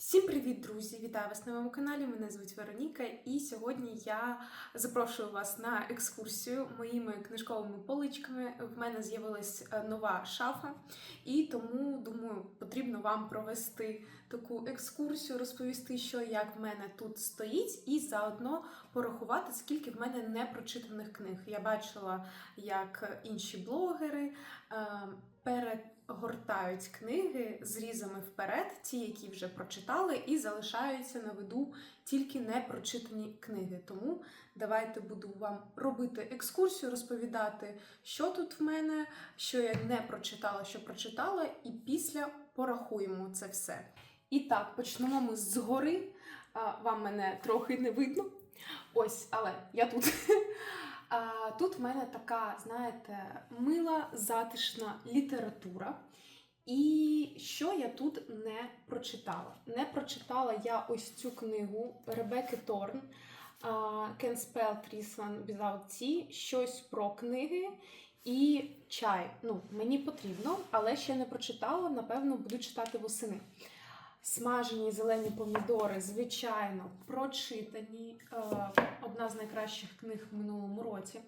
Всім привіт, друзі! Вітаю вас на моєму каналі. Мене звуть Вероніка, і сьогодні я запрошую вас на екскурсію моїми книжковими поличками. В мене з'явилась е, нова шафа, і тому думаю, потрібно вам провести таку екскурсію, розповісти, що як в мене тут стоїть, і заодно порахувати, скільки в мене непрочитаних книг. Я бачила, як інші блогери е, перегортають книги зрізами вперед, ті, які вже прочитали, і залишаються на виду тільки непрочитані книги. Тому давайте буду вам робити екскурсію, розповідати, що тут в мене, що я не прочитала, що прочитала, і після порахуємо це все. І так, почнемо ми згори. Вам мене трохи не видно. Ось, але я тут. Тут в мене така, знаєте, мила, затишна література. І що я тут не прочитала? Не прочитала я ось цю книгу Ребекки Торн Can Spell One Without Tea, щось про книги і чай. Ну, мені потрібно, але ще не прочитала, напевно, буду читати восени. Смажені зелені помідори, звичайно, прочитані. Е, Одна з найкращих книг в минулому році.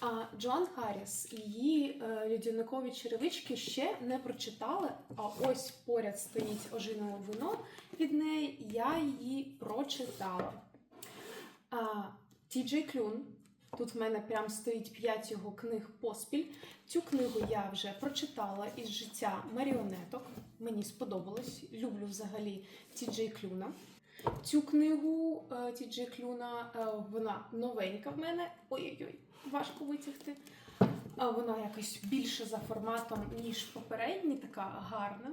А Джоан Харріс, її е, людяникові черевички ще не прочитала. А ось поряд стоїть ожинове вино від неї. Я її прочитала. Ті Джей Клюн. Тут в мене прям стоїть 5 його книг поспіль. Цю книгу я вже прочитала із життя маріонеток. Мені сподобалось. Люблю взагалі Ті Джей Клюна. Цю книгу е, Ті Джей Клюна, е, вона новенька в мене. Ой-ой-ой, важко витягти. Вона якось більше за форматом, ніж попередні, така гарна.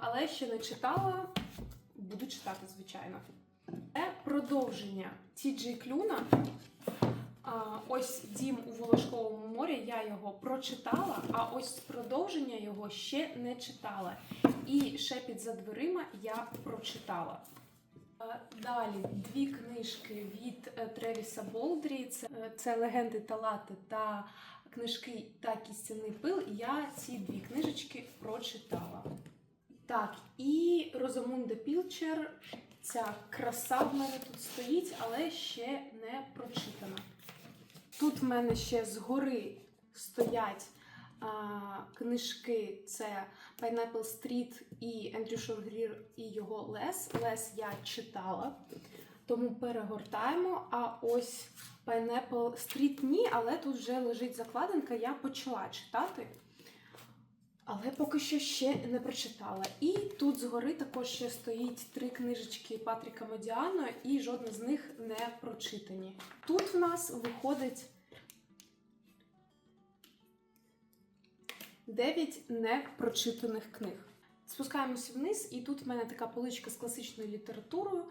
Але ще не читала, буду читати, звичайно. Це продовження Ті Джей Клюна. Ось дім у Волошковому морі, я його прочитала, а ось продовження його ще не читала. І шепіт за дверима я прочитала. Е, Далі дві книжки від е, Тревіса Болдрі. Це, е, це легенди Талати та книжки та кістяний пил. Я ці дві книжечки прочитала. Так, і Розамунда Пілчер. Ця краса в мене тут стоїть, але ще не прочитана. Тут в мене ще згори стоять а, книжки: це Pineapple Street і Ендрю Шоргрір і його Лес. Лес я читала, тому перегортаємо. А ось Pineapple Street ні, але тут вже лежить закладинка, я почала читати. Але поки що ще не прочитала. І тут згори також ще стоїть три книжечки Патріка Модіано, і жодна з них не прочитані. Тут в нас виходить 9 непрочитаних книг. Спускаємося вниз, і тут в мене така поличка з класичною літературою.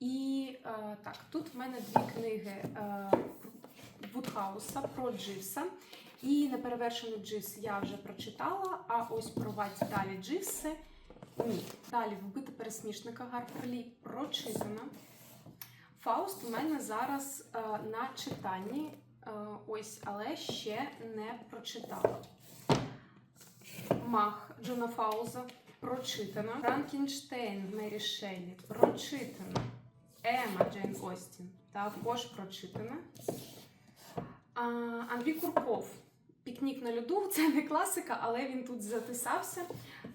І е, так, тут в мене дві книги е, Вудхауса про Дживса. І неперевершений Дживс я вже прочитала, а ось провадь далі Дживси. Ні. Далі вбити пересмішника Гарперлі прочитана. Фауст у мене зараз е, на читанні. Е, ось, але ще не прочитала. Мах Джона Фауза прочитана. Франкенштейн Мері Шеллі прочитана. Ема Джейн Остін також прочитана. А, Андрій Курков. Пікнік на льоду. Це не класика, але він тут затисався.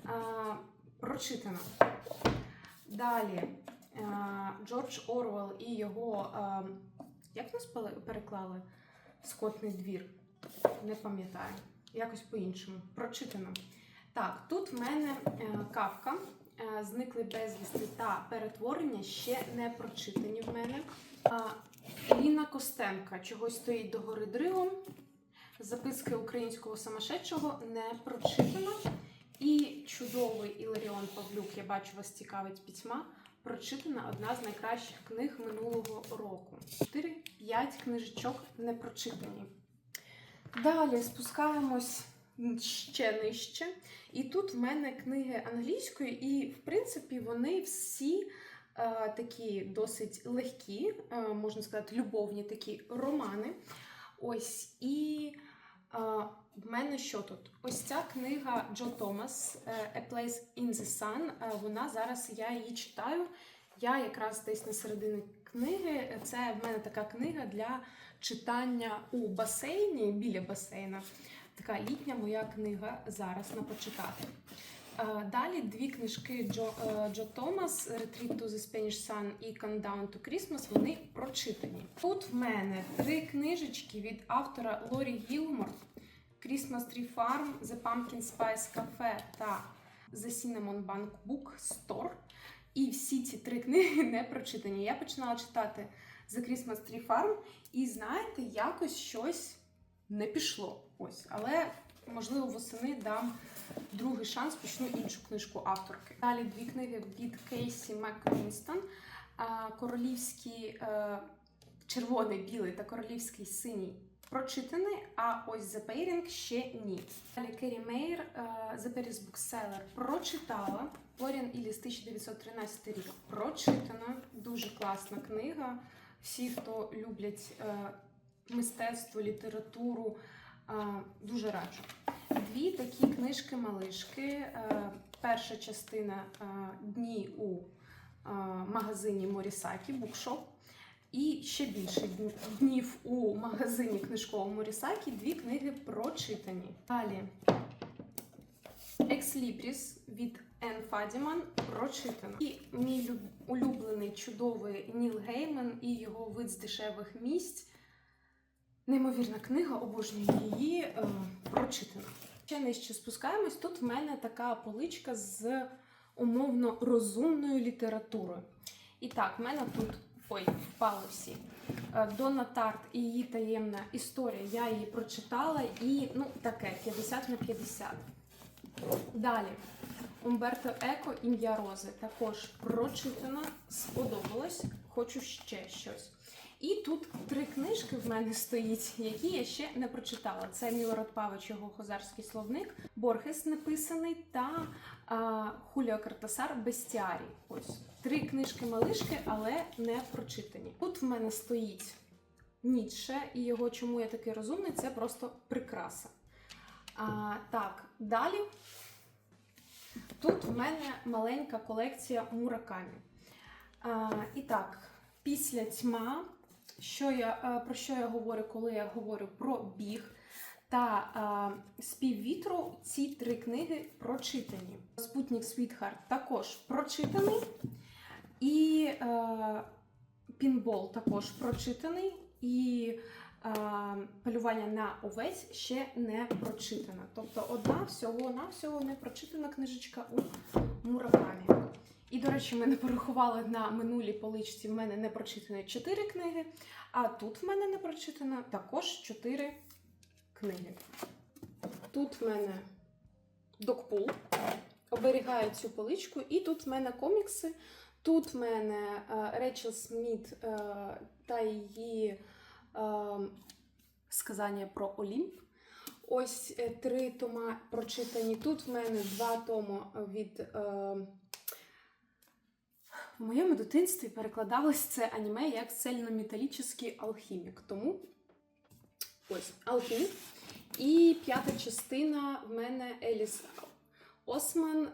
А, прочитана. Далі Джордж Орвел і його. Як нас переклали? Скотний двір. Не пам'ятаю. Якось по-іншому. Прочитано. Так, тут в мене е, кавка. е, Зникли безвісти та перетворення ще не прочитані в мене. Ліна Костенка чогось стоїть до гори дригом. Записки українського самошедшого не прочитано. І чудовий Іларіон Павлюк, я бачу, вас цікавить пітьма. Прочитана одна з найкращих книг минулого року. 4-5 книжечок не прочитані. Далі спускаємось ще нижче. І тут в мене книги англійською, і, в принципі, вони всі е, такі досить легкі, е, можна сказати, любовні такі романи. Ось і в мене що тут? Ось ця книга Джо Томас е, A Place in the Sun. Е, Вона зараз я її читаю. Я якраз десь на середині книги. Це в мене така книга для читання у басейні біля басейна. Така літня моя книга зараз на почитати. Е, Далі дві книжки Джо, е, Джо Томас Retreat to the Spanish Sun і Countdown to Christmas. Вони прочитані. Тут в мене три книжечки від автора Лорі Гілмор: Christmas Tree Farm, The Pumpkin Spice Cafe та The Cinnamon Bank Book Store. І всі ці три книги не прочитані. Я починала читати The Christmas Tree Farm, і знаєте, якось щось не пішло. Ось, але можливо восени дам другий шанс, почну іншу книжку авторки. Далі дві книги від Кейсі Маккінстон. Королівський е, червоний, білий та королівський синій прочитаний, а ось The Pairing ще ні. Далі Керрі Мейер, е, The Paris Bookseller прочитала. Флоріан Іліс 1913 рік прочитана. Дуже класна книга. Всі, хто люблять е, мистецтво, літературу, дуже раджу. Дві такі книжки-малишки. Е, Перша частина е, Дні у е, магазині Морісакі Букшоп. І ще більше днів у магазині книжковому Морісакі. Дві книги прочитані. Далі Екслібріс від Ен Фадіман прочитано. І мій улюблений чудовий Ніл Гейман і його вид з дешевих місць. Неймовірна книга, обожнюю її, е, прочитана. Ще нижче спускаємось. Тут в мене така поличка з умовно розумною літературою. І так, в мене тут ой, впали всі. Е, Донна Тарт і її таємна історія. Я її прочитала і ну таке 50 на 50. Далі. Умберто Еко ім'я Рози. Також прочитана, сподобалось, хочу ще щось. І тут три книжки в мене стоїть, які я ще не прочитала. Це Мілорад Павич, його хозарський словник, Борхес написаний та а, Хуліо Картасар Бестіарій. Ось три книжки малишки, але не прочитані. Тут в мене стоїть Ніцше, і його чому я такий розумний, це просто прикраса. А, так, далі. Тут в мене маленька колекція муракамі. А, і так, після тьма, що я, е, про що я говорю, коли я говорю про біг та е, спів вітру, ці три книги прочитані. Спутник Світхарт також прочитаний. І е, Пінбол також прочитаний. І е, полювання на овець ще не прочитана. Тобто одна всього-навсього не прочитана книжечка у Муракамі. І, до речі, ми не порахували на минулій поличці. В мене не прочитані 4 книги, а тут в мене не прочитано також 4 книги. Тут в мене докпул, оберігає цю поличку, і тут в мене комікси. Тут в мене е, Рейчел Сміт е, та її е, сказання про Олімп. Ось три тома прочитані. Тут в мене два тома від. Е, в моєму дитинстві перекладалось це аніме як цельнометалічний алхімік. Тому ось алхімік. І п'ята частина в мене Еліс Осман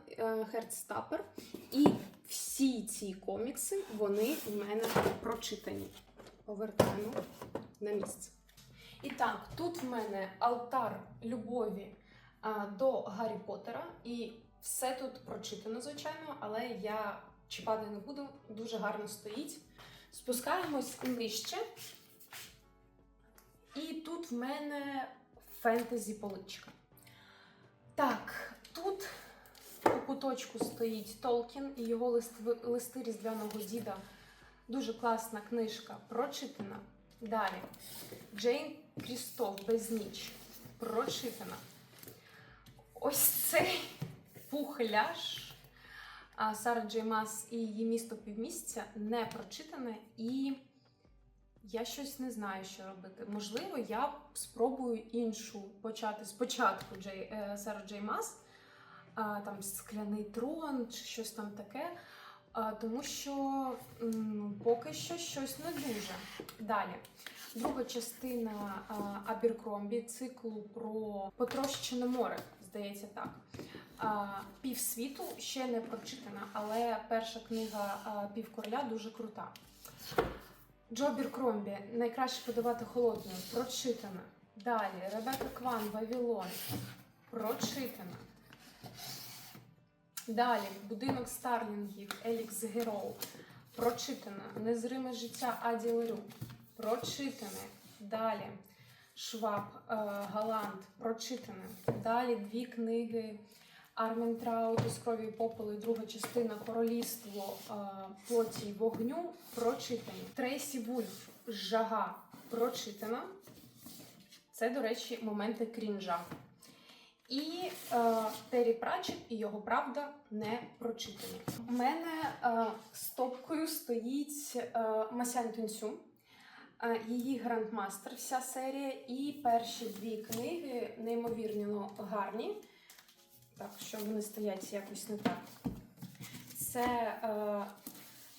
Херцтапер. І всі ці комікси вони в мене прочитані. Повертаємо на місце. І так, тут в мене алтар любові до Гаррі Поттера. І все тут прочитано, звичайно, але я чіпати не буду, дуже гарно стоїть. Спускаємось нижче. І тут в мене фентезі поличка. Так, тут у куточку стоїть Толкін і його лист, листи Різдвяного діда. Дуже класна книжка, прочитана. Далі. Джейн Крістоф Безніч. Прочитана. Ось цей пухляш а, Сара Джей Мас і її місто півмісяця не прочитане, і я щось не знаю, що робити. Можливо, я спробую іншу почати спочатку Джей, е, Сара Джей Мас, там скляний трон чи щось там таке. тому що поки що щось не дуже. Далі. Друга частина а, Аберкромбі циклу про потрощене море, здається так. Півсвіту ще не прочитана, але перша книга Півкороля дуже крута. Джо Біркромбі найкраще подавати холодною, прочитана. Далі Ребека Кван Вавілон. Прочитана. Далі Будинок Старлінгів Елікс Героу. Прочитана. Незриме життя Аді Лерю. Прочитане. Далі Шваб е, Галант. Прочитане. Далі дві книги Армен Траут із крові і попелу, і друга частина Королівство е, плоті й вогню. Прочитані. Трейсі Вульф Жага. Прочитана. Це, до речі, моменти крінжа. І е, Террі Пратчет і його правда не прочитані. У мене е, стопкою стоїть е, Масянь Тунцю, її грандмастер, вся серія, і перші дві книги неймовірно гарні. Так, що вони стоять якось не так. Це е,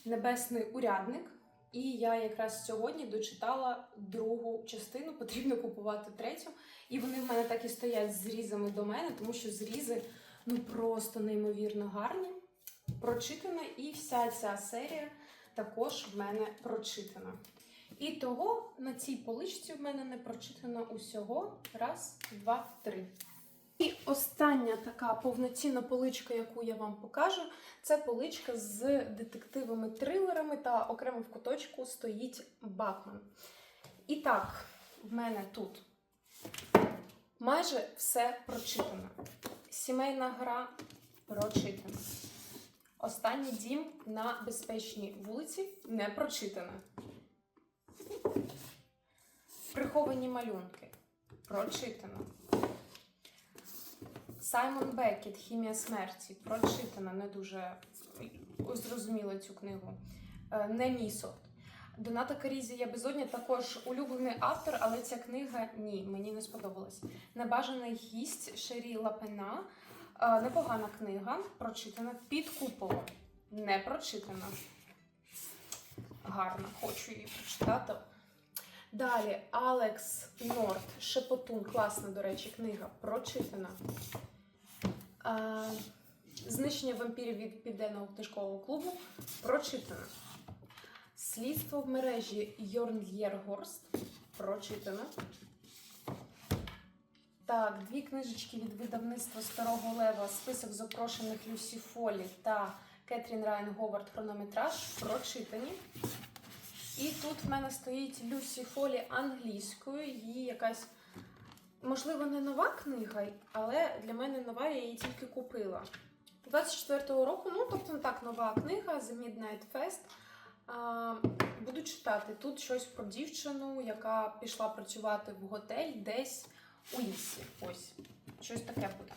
Небесний урядник. І я якраз сьогодні дочитала другу частину, потрібно купувати третю. І вони в мене так і стоять з зрізами до мене, тому що зрізи ну просто неймовірно гарні. Прочитана, і вся ця серія також в мене прочитана. І того на цій поличці в мене не прочитано усього раз, два, три. І остання така повноцінна поличка, яку я вам покажу, це поличка з детективами трилерами та окремо в куточку стоїть Бакман. І так, в мене тут майже все прочитано. Сімейна гра прочитана. Останній дім на безпечній вулиці не прочитана. Приховані малюнки прочитано. Саймон Беккет Хімія смерті прочитана, не дуже зрозуміла цю книгу. Е, Не мій сорт. Доната Карізі Я безодня також улюблений автор, але ця книга ні, мені не сподобалась. Небажаний гість Шері Лапена. Е, Непогана книга, прочитана. Під куполом. Не прочитана. Гарно, хочу її прочитати. Далі Алекс Норт, Шепотун, класна, до речі, книга, прочитана. Знищення вампірів від Південного книжкового клубу прочитано. Слідство в мережі Йорн Єргорст прочитано. Так, дві книжечки від видавництва Старого Лева, список запрошених Люсі Фолі та Кетрін Райан Говард хронометраж прочитані. І тут в мене стоїть Люсі Фолі англійською, її якась можливо, не нова книга, але для мене нова, я її тільки купила. 24-го року, ну тобто так нова книга The Midnight Fest. А, буду читати тут щось про дівчину, яка пішла працювати в готель десь у лісі. Ось, щось таке буде.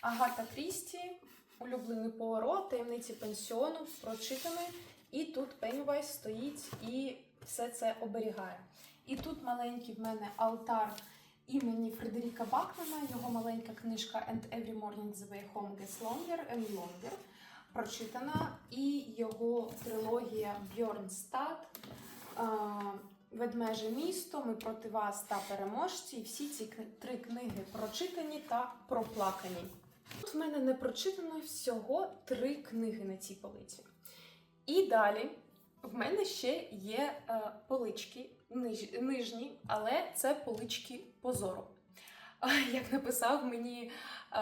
Агата Крісті, улюблений Пуаро, таємниці пенсіону, прочитаний. І тут Пеннівайс стоїть і все це оберігає. І тут маленький в мене алтар імені Фредеріка Бакмана, його маленька книжка And Every Morning the Way Home Gets Longer and Longer. Прочитана, і його трилогія Бьорнстад, Ведмеже місто, Ми проти вас та переможці. Всі ці три книги прочитані та проплакані. Тут в мене не прочитано всього три книги на цій полиці. І далі в мене ще є е, полички ниж, нижні, але це полички позору. Як написав мені е,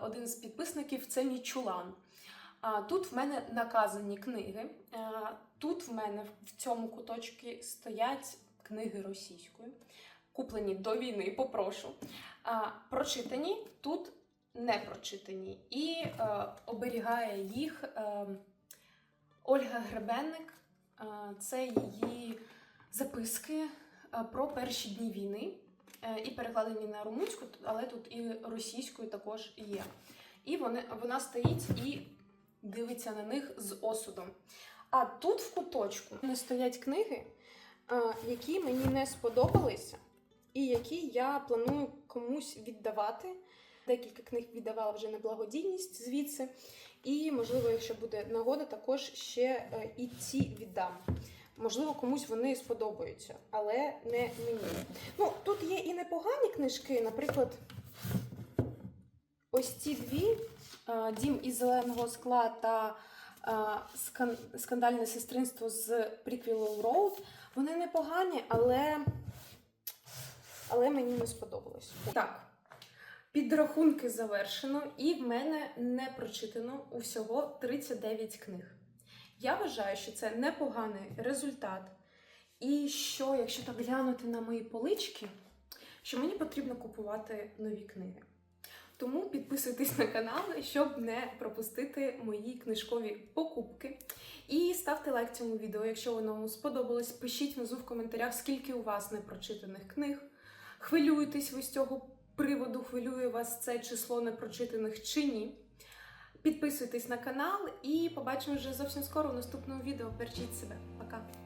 один з підписників, це мій чулан. А, тут в мене наказані книги. Е, тут в мене в цьому куточку стоять книги російською, куплені до війни, попрошу. А, прочитані тут не прочитані. І е, оберігає їх е, Ольга Гребенник. Е, це її записки е, про перші дні війни. Е, І перекладені на румунську, але тут і російською також є. І вони, вона стоїть і дивиться на них з осудом. А тут в куточку не стоять книги, які мені не сподобалися, і які я планую комусь віддавати. Декілька книг віддавала вже на благодійність звідси. І, можливо, якщо буде нагода, також ще е, і ці віддам. Можливо, комусь вони сподобаються, але не мені. Ну, тут є і непогані книжки, наприклад, ось ці дві е, Дім із зеленого скла та е, скан- скандальне сестринство з Приквілл Роуд. Вони непогані, але, але мені не сподобалось. Так, підрахунки завершено, і в мене не прочитано усього 39 книг. Я вважаю, що це непоганий результат. І що, якщо так глянути на мої полички, що мені потрібно купувати нові книги. Тому підписуйтесь на канал, щоб не пропустити мої книжкові покупки. І ставте лайк цьому відео, якщо воно вам сподобалось. Пишіть внизу в коментарях, скільки у вас непрочитаних книг. Хвилюєтесь ви з цього приводу, хвилює вас це число непрочитаних чи ні. Підписуйтесь на канал і побачимо вже зовсім скоро в наступному відео. Бережіть себе. Пока!